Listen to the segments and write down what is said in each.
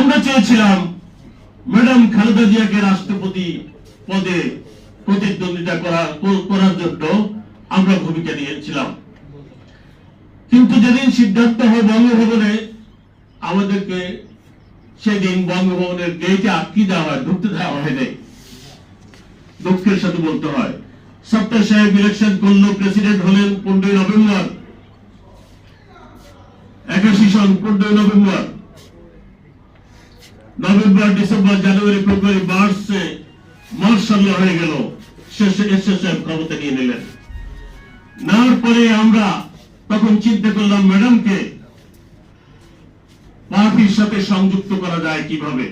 আমরা চেয়েছিলাম ম্যাডাম খালেদা জিয়াকে রাষ্ট্রপতি পদে প্রতিদ্বন্দ্বিতা করা, করার জন্য আমরা ভূমিকা নিয়েছিলাম। কিন্তু যেদিন সিদ্ধান্ত হয় বঙ্গভবনে, আমাদেরকে সেদিন বঙ্গভবনের গেটে আটকে দেওয়া হয়, ঢুকতে দেওয়া হয় হয়নি দুঃখের সাথে বলতে হয়। সপ্তাহ সাহেব ইলেকশন করল প্রেসিডেন্ট হলেন পনেরোই নভেম্বর। একাশি সন, পনেরোই November. November, December, January, February, মার্চে মার্শাল হয়ে গেল। শেষে এসে সাহেব ক্ষমতা নিয়ে নিলেন। নেওয়ার পরে আমরা তখন চিন্তা করলাম, ম্যাডামকে পার্টির সাথে সংযুক্ত করা যায় কীভাবে?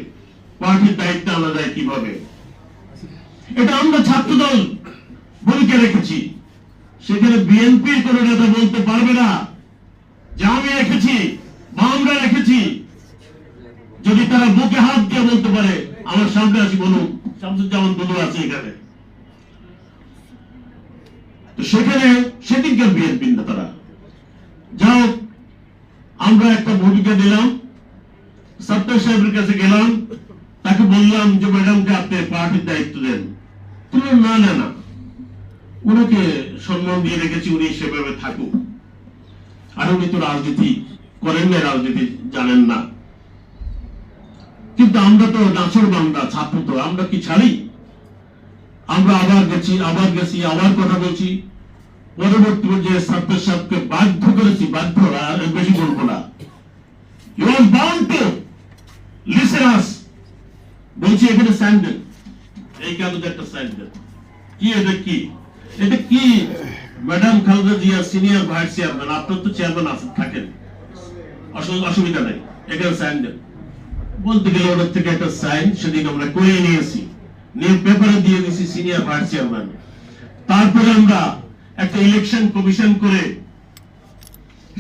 পার্টির দায়িত্ব আনা যায় কীভাবে? এটা আমরা ছাত্রদল ভূমিকা রেখেছি। সেখানে বিএনপির কোন নেতা বলতে পারবে না যে আমি রেখেছি, বা আমরা রেখেছি। যদি তারা বুকে হাত দিয়ে বলতে পারে, আমার সামনে আসি, বলুন, শামসুজ্জামান বলু আছে এখানে। তো সেখানে সেদিনকার বিএনপির নেতারা যাও আমরা একটা ভূমিকা দিলাম সত্তর সাহেবের কাছে গেলাম, তাকে বললাম যে, ম্যাডামকে আপনি পার্টির দায়িত্ব দেন। তুমি না না না। ওনাকে সম্মান দিয়ে রেখেছি, উনি সেভাবে থাকুক। আর উনি তো রাজনীতি করেন না রাজনীতি জানেন না। কিন্তু আমরা তো নাচর বান্দা, ছাত্র তো, আমরা কি ছাড়ি? আমরা আবার গেছি আবার গেছি, আবার কথা বলছি। পরবর্তী পর্যায়ে ছাত্র সাহেবকে বাধ্য করেছি, বাধ্য বেশি বলব না। বলছি, এখানে স্যান্ডেল। এই কাগজে একটা স্যান্ডেল। কি এটা কি? এটা কি? Madam Khaleda Zia senior vice chairman, আপনার তো চেয়ারম্যান আছেন, থাকেন। অসু- অসুবিধা নেই। এখানে স্যান্ডেল। বলতে গেলে ওটার থেকে একটা সাইন সেদিন আমরা করে নিয়েছি। নিয়ে পেপারে দিয়ে দিয়েছি সিনিয়র ভাইস চেয়ারম্যান তারপরে আমরা একটা ইলেকশন কমিশন করে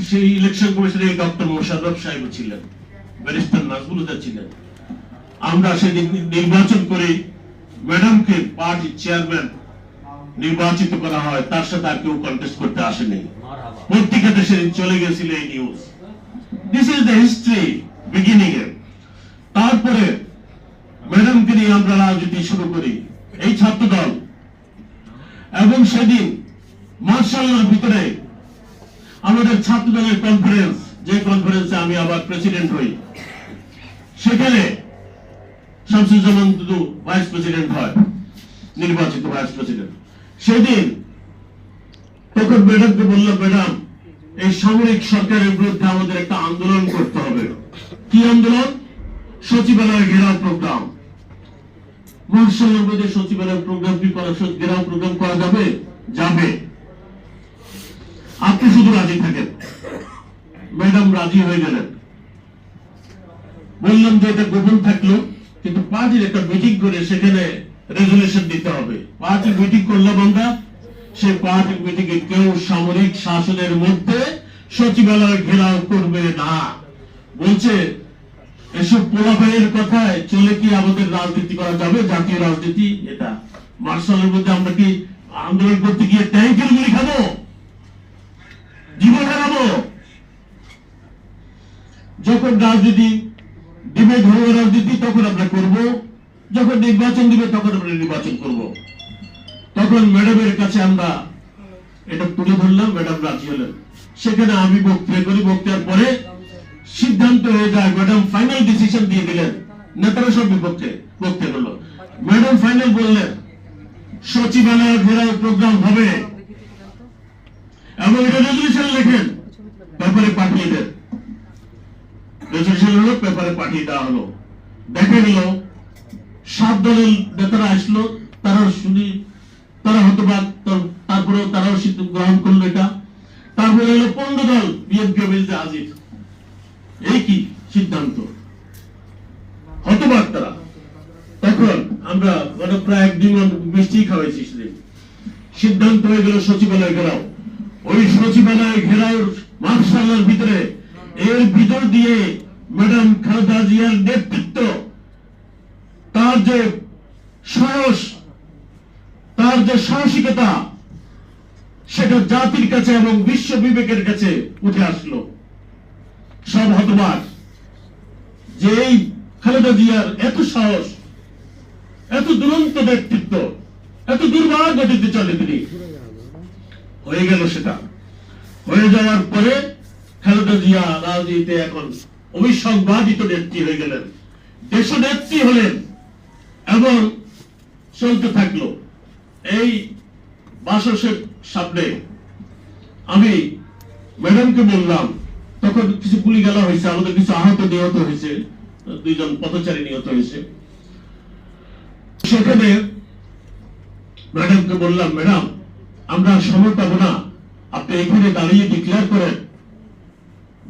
সেই ইলেকশন কমিশনে ডক্টর মোশাররফ সাহেব ছিলেন ব্যারিস্টার নাজমুলুদা ছিলেন। আমরা সেদিন নির্বাচন করে ম্যাডামকে পার্টি চেয়ারম্যান নির্বাচিত করা হয় তার সাথে আর কেউ কন্টেস্ট করতে আসেনি। পত্রিকাতে সেদিন চলে গেছিল এই news this is the history beginning এর তারপরে ম্যাডামকে নিয়ে আমরা রাজনীতি শুরু করি, এই ছাত্র দল এবং সেদিন মার্শাল্লার ভিতরে আমাদের ছাত্র দলের কনফারেন্স যে কনফারেন্সে আমি আবার প্রেসিডেন্ট হই, সেখানে শামসুজ্জামান দুদু ভাইস প্রেসিডেন্ট হয়, নির্বাচিত ভাইস প্রেসিডেন্ট সেদিন তখন ম্যাডামকে বললাম ম্যাডাম এই সামরিক সরকারের বিরুদ্ধে আমাদের একটা আন্দোলন করতে হবে। কি আন্দোলন? সচিবালয় ঘেরাও প্রোগ্রাম। মহাশালের মধ্যে সচিবালয় প্রোগ্রাম কি করা ঘেরাও প্রোগ্রাম করা যাবে? যাবে। আপনি শুধু রাজি থাকেন। ম্যাডাম রাজি হয়ে গেলেন। বললাম যে এটা গোপন থাকল, কিন্তু পার্টির একটা মিটিং করে সেখানে রেজুলেশন দিতে হবে। পার্টি মিটিং করলাম আমরা সে পার্টি মিটিং এ কেউ সামরিক শাসনের মধ্যে সচিবালয় ঘেরাও করবে না। বলছে এসব পোলাপাইয়ের কথায় চলে কি আমাদের রাজনীতি করা যাবে? জাতীয় রাজনীতি? এটা মার্শালের মধ্যে আমরা কি আন্দোলন করতে গিয়ে ট্যাঙ্কের গুলি খাব? জীবন হারাবো? যখন রাজনীতি দিবে ঘরোয়া রাজনীতি, তখন আমরা করব। যখন নির্বাচন দিবে, তখন আমরা নির্বাচন করব। তখন ম্যাডামের কাছে আমরা এটা তুলে ধরলাম, ম্যাডাম রাজি হলেন। সেখানে আমি বক্তৃতা করি, বক্তৃতার পরে সিদ্ধান্ত হয়ে যায় ম্যাডাম ফাইনাল ডিসিশন দিয়ে দিলেন। নেতারা সব বিপক্ষে বক্তৃতা করল। ম্যাডাম ফাইনাল বললেন, সচিবালয় ঘেরাও প্রোগ্রাম হবে। এবং এটা রেজলিউশন লেখেন পেপারে পাঠিয়ে দেন। রেজলিউশন হলো পেপারে পাঠিয়ে দেওয়া হলো। দেখা গেল সাত দলের নেতারা আসলো, তারা শুনি, তারা হয়তো বা তার- তারপরেও তারাও সিদ্ধান্ত গ্রহণ করল এটা তারপরে হলো পনেরো দল বিএনপি মিলতে হাজির এই কি সিদ্ধান্ত হতবাক তারা তখন আমরা মানে প্রায় এক দুই মন মিষ্টি খাওয়াইছি সেদিন সিদ্ধান্ত হয়ে গেল সচিবালয় ঘেরাও। ওই সচিবালয় ঘেরাও মার্শালের ভিতরে এর ভিতর দিয়ে ম্যাডাম খালেদা জিয়ার নেতৃত্ব, তার যে সাহস, তার যে সাহসিকতা, সেটা জাতির কাছে এবং বিশ্ব বিবেকের কাছে উঠে আসলো। সব হতবাক। যে এই খালেদা জিয়ার এত সাহস, এত দুরন্ত ব্যক্তিত্ব এত দুর্বার গতিতে চলে তিনি। হয়ে গেল সেটা। হয়ে যাওয়ার পরে খালেদা জিয়া রাজনীতিতে এখন অবিসংবাদিত নেত্রী হয়ে গেলেন। দেশ নেত্রী হলেন এবং চলতে থাকল। এই বাসসের সামনে আমি ম্যাডামকে বললাম, তখন কিছু গুলি গেলা হয়েছে, আমাদের কিছু আহত নিহত হয়েছে, দুইজন পথচারী নিহত হয়েছে। সেখানে ম্যাডামকে বললাম, ম্যাডাম আমরা সময় পাবো না। আপনি এখানে দাঁড়িয়ে ডিক্লেয়ার করেন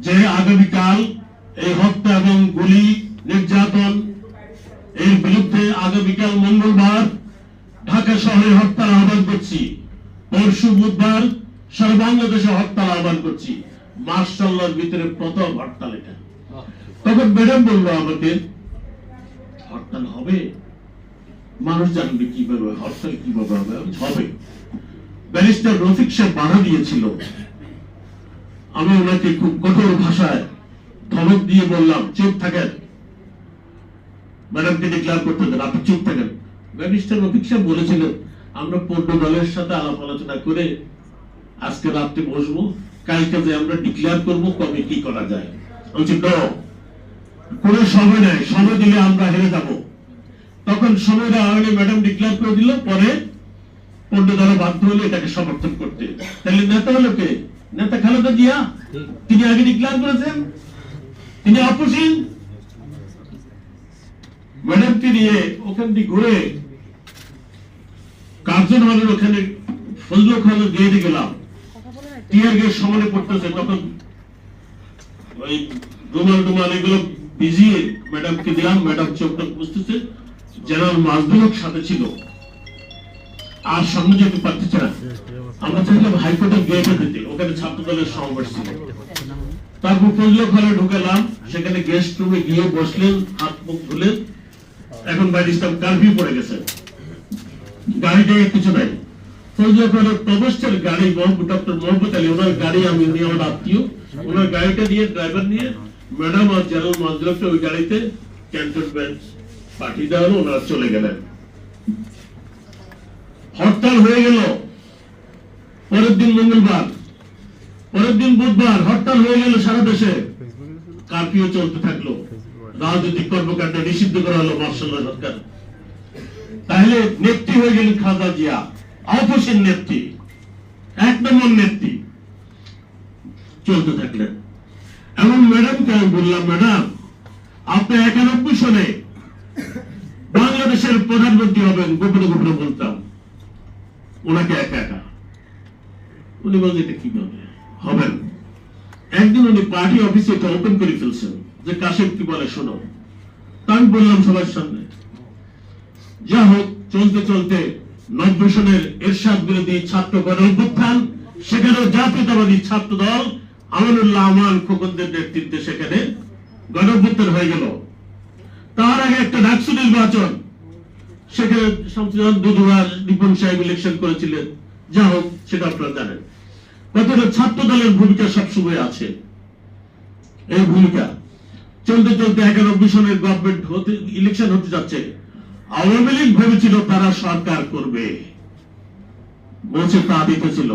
যে আগামীকাল এই হত্যা এবং গুলি, নির্যাতন এর বিরুদ্ধে আগামীকাল মঙ্গলবার ঢাকা শহরে হরতাল আহ্বান করছি। পরশু বুধবার সারা বাংলাদেশে হরতাল আহ্বান করছি। মার্শাল্লার ভিতরে প্রথম হরতাল এটা। তখন ম্যাডাম বলল আমাদের হরতাল হবে? মানুষ জানবে কীভাবে, হরতাল কীভাবে হবে? হবে। ব্যারিস্টার রফিক সাহেব বাধা দিয়েছিল। আমি ওনাকে খুব কঠোর ভাষায় ধমক দিয়ে বললাম চুপ থাকেন। ম্যাডামকে ডিক্লেয়ার করতে দেন আপনি চুপ থাকেন। ব্যারিস্টার রফিক সাহেব বলেছিলেন আমরা পূর্ণ দলের সাথে আলাপ আলোচনা করে আজকে রাত্রে বসবো। কালকে যে আমরা ডিক্লেয়ার করব কবে কি করা যায়? বলছি "No, কোনো সময় নাই সময় দিলে আমরা হেরে যাব। তখন সময় দেওয়া হলে ম্যাডাম ডিক্লেয়ার করে দিল পরে পূর্ণ দলে বাধ্য হলো এটাকে সমর্থন করতে। তাহলে নেতা হলো কে? নেতা খালেদা জিয়া? তিনি আগে ডিক্লেয়ার করেছেন? তিনি অপসীন ম্যাডামকে নিয়ে ওখান দিয়ে ঘুরে কার্জন হলের ওখানে ফজল খানের গেটে গেলাম। টিয়ার গেট সমানে পড়তেছে, তখন ওই রুমাল টুমাল এগুলো ভিজিয়ে ম্যাডামকে দিলাম ম্যাডাম চোখটা বুঝতেছে জেনারেল মাজদুলক সাথে ছিল। আর সামনে যেতে পারতেছে না আমরা চাইলাম হাইকোর্টের গেটে দিতে ওখানে ছাত্র দলের সমাবেশ ছিল। তারপর ফজল ঘরে ঢুকেলাম। সেখানে গেস্ট রুমে গিয়ে বসলেন, হাত মুখ ধুলেন। এখন বাইরে ইসলাম কারফিউ পড়ে গেছে। গাড়ি টাড়ি কিছু নাই ফজল প্রবেশের গাড়ি ডক্টর মোহাম্মদ আলী, ওনার গাড়ি আমি, উনি আমার আত্মীয়। ওনার গাড়িটা দিয়ে ড্রাইভার নিয়ে ম্যাডাম আর জেনারেল ওই গাড়িতে ক্যান্টনমেন্ট পাঠিয়ে দেওয়া ওনারা চলে গেলেন। হয়ে গেল। পরের দিন মঙ্গলবার পরের দিন বুধবার হরতাল হয়ে গেল সারা দেশে। কারফিউ চলতে থাকল? রাজনৈতিক কর্মকাণ্ড নিষিদ্ধ করা হলো মার্শাল সরকার। তাহলে নেত্রী হয়ে গেলেন খাজা জিয়া। অপসীন নেত্রী, এক নম্বর নেত্রী। চলতে থাকলেন। এমন ম্যাডামকে আমি বললাম, ম্যাডাম, আপনি একানব্বই সনে বাংলাদেশের প্রধানমন্ত্রী হবেন গোপনে গোপনে বলতাম। ওনাকে একা একা। উনি বলছেন এটা কীভাবে হবেন একদিন উনি পার্টি অফিসে এটা ওপেন করে ফেলছেন, যে কাশেম কি বলে শোনো। তা আমি বললাম সবার সামনে, যা হোক, চলতে চলতে নব্বই সনের এরশাদ বিরোধী ছাত্র গণ অভ্যুত্থান, সেখানেও জাতীয়তাবাদী ছাত্র দল আমানুল্লাহ আমান খোকনদের নেতৃত্বে সেখানে গণ হয়ে গেল। তার আগে একটা ডাকসু নির্বাচন সেখানে শামসুজান দুদুয়ার রিপন সাহেব ইলেকশন করেছিলেন। যা হোক, সেটা আপনারা জানেন। কতটা ছাত্র দলের ভূমিকা সবসময় আছে। এই ভূমিকা চলতে চলতে একানব্বই সনের গভর্নমেন্ট হতে ইলেকশন হতে যাচ্ছে। আওয়ামী লীগ ভেবেছিল তারা সরকার করবে। বলছে তা দিতেছিল।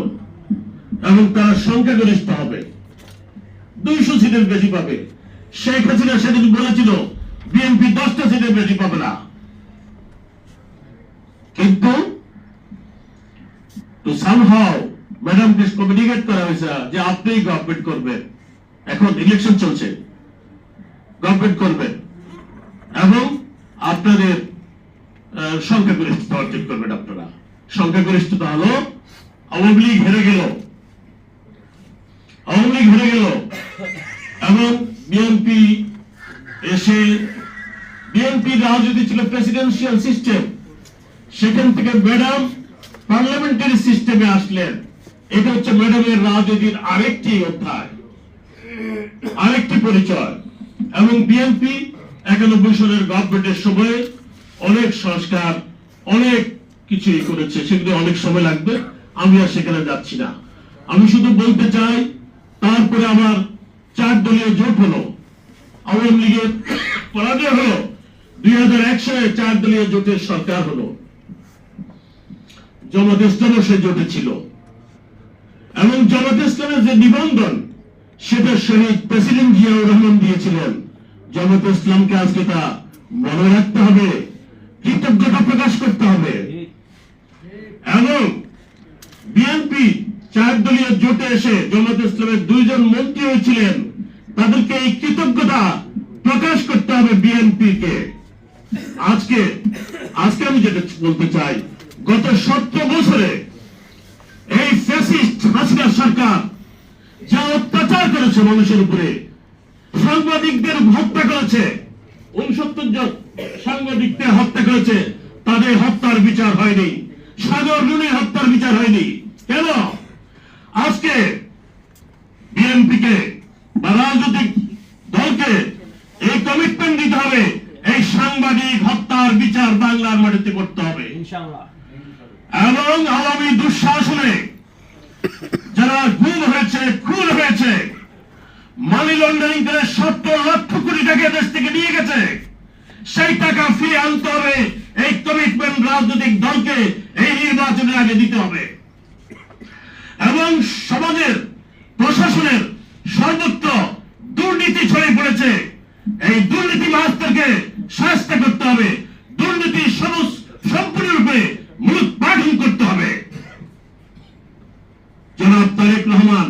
এবং তারা সংখ্যাগরিষ্ঠ হবে। দুইশো সিটের বেশি পাবে। শেখ হাসিনা সেদিন বলেছিল, বিএনপি দশটা সিটের বেশি পাবে না। কিন্তু তো সামহাও ম্যাডামকে কমিউনিকেট করা হয়েছে যে আপনিই গভর্নমেন্ট করবেন। এখন ইলেকশন চলছে। গভর্নমেন্ট করবেন। এবং আপনাদের সংখ্যাগরিষ্ঠতা অর্জন করবেন আপনারা। সংখ্যাগরিষ্ঠতা হলো আওয়ামী লীগ হেরে গেল। আওয়ামী লীগ হেরে গেল। এবং বিএনপি এসে বিএনপি রাজনীতি ছিল প্রেসিডেন্সিয়াল সিস্টেম সেখান থেকে ম্যাডাম পার্লামেন্টারি সিস্টেমে আসলেন। এটা হচ্ছে ম্যাডামের রাজনীতির আরেকটি অধ্যায়, আরেকটি পরিচয়। এবং বিএনপি একানব্বই সনের গভর্নমেন্টের সময় অনেক সংস্কার, অনেক কিছুই করেছে। সেগুলো অনেক সময় লাগবে, আমি আর সেখানে যাচ্ছি না। আমি শুধু বলতে চাই, তারপরে আমার চার দলীয় জোট হলো, আওয়ামী লীগের পরাজয় হলো, দুই হাজার এক সালে চার দলীয় জোটের সরকার হলো। জমাত ইসলামও সে জোটে ছিল। এবং জমাত ইসলামের যে নিবন্ধন, সেটা শহীদ প্রেসিডেন্ট জিয়াউর রহমান দিয়েছিলেন। জমাত ইসলামকে আজকে তা মনে রাখতে হবে, কৃতজ্ঞতা প্রকাশ করতে হবে। এবং বিএনপি চার দলীয় জোটে এসে জামাত ইসলামের দুইজন মন্ত্রী হয়েছিলেন, তাদেরকে এই কৃতজ্ঞতা প্রকাশ করতে হবে বিএনপি কে আজকে আজকে আমি যেটা বলতে চাই গত সতেরো বছরে এই ফ্যাসিস্ট হাসিনা সরকার যা অত্যাচার করেছে মানুষের উপরে, সাংবাদিকদের হত্যা করেছে উনসত্তর জন সাংবাদিকদের হত্যা করেছে, তাদের হত্যার বিচার হয়নি, সাগর রুনির হত্যার বিচার হয়নি। কেন? আজকে বিএনপিকে বা রাজনৈতিক দলকে এই কমিটমেন্ট দিতে হবে, এই সাংবাদিক হত্যার বিচার বাংলার মাটিতে করতে হবে। ইনশাআল্লাহ। এবং আওয়ামী দুঃশাসনে যারা গুম হয়েছে, খুন হয়েছে মানি লন্ডারিং করে সত্তর লক্ষ কোটি টাকা দেশ থেকে নিয়ে গেছে, সেই টাকা ফিরে আনতে হবে। এই কমিটমেন্ট রাজনৈতিক দলকে এই নির্বাচনের আগে দিতে হবে। এবং সমাজের, প্রশাসনের সর্বত্র দুর্নীতি ছড়িয়ে পড়েছে। এই দুর্নীতি মাস্টারকে শাস্তি করতে হবে। দুর্নীতির সমস্ত উৎপাদন করতে হবে। জনাব তারেক রহমান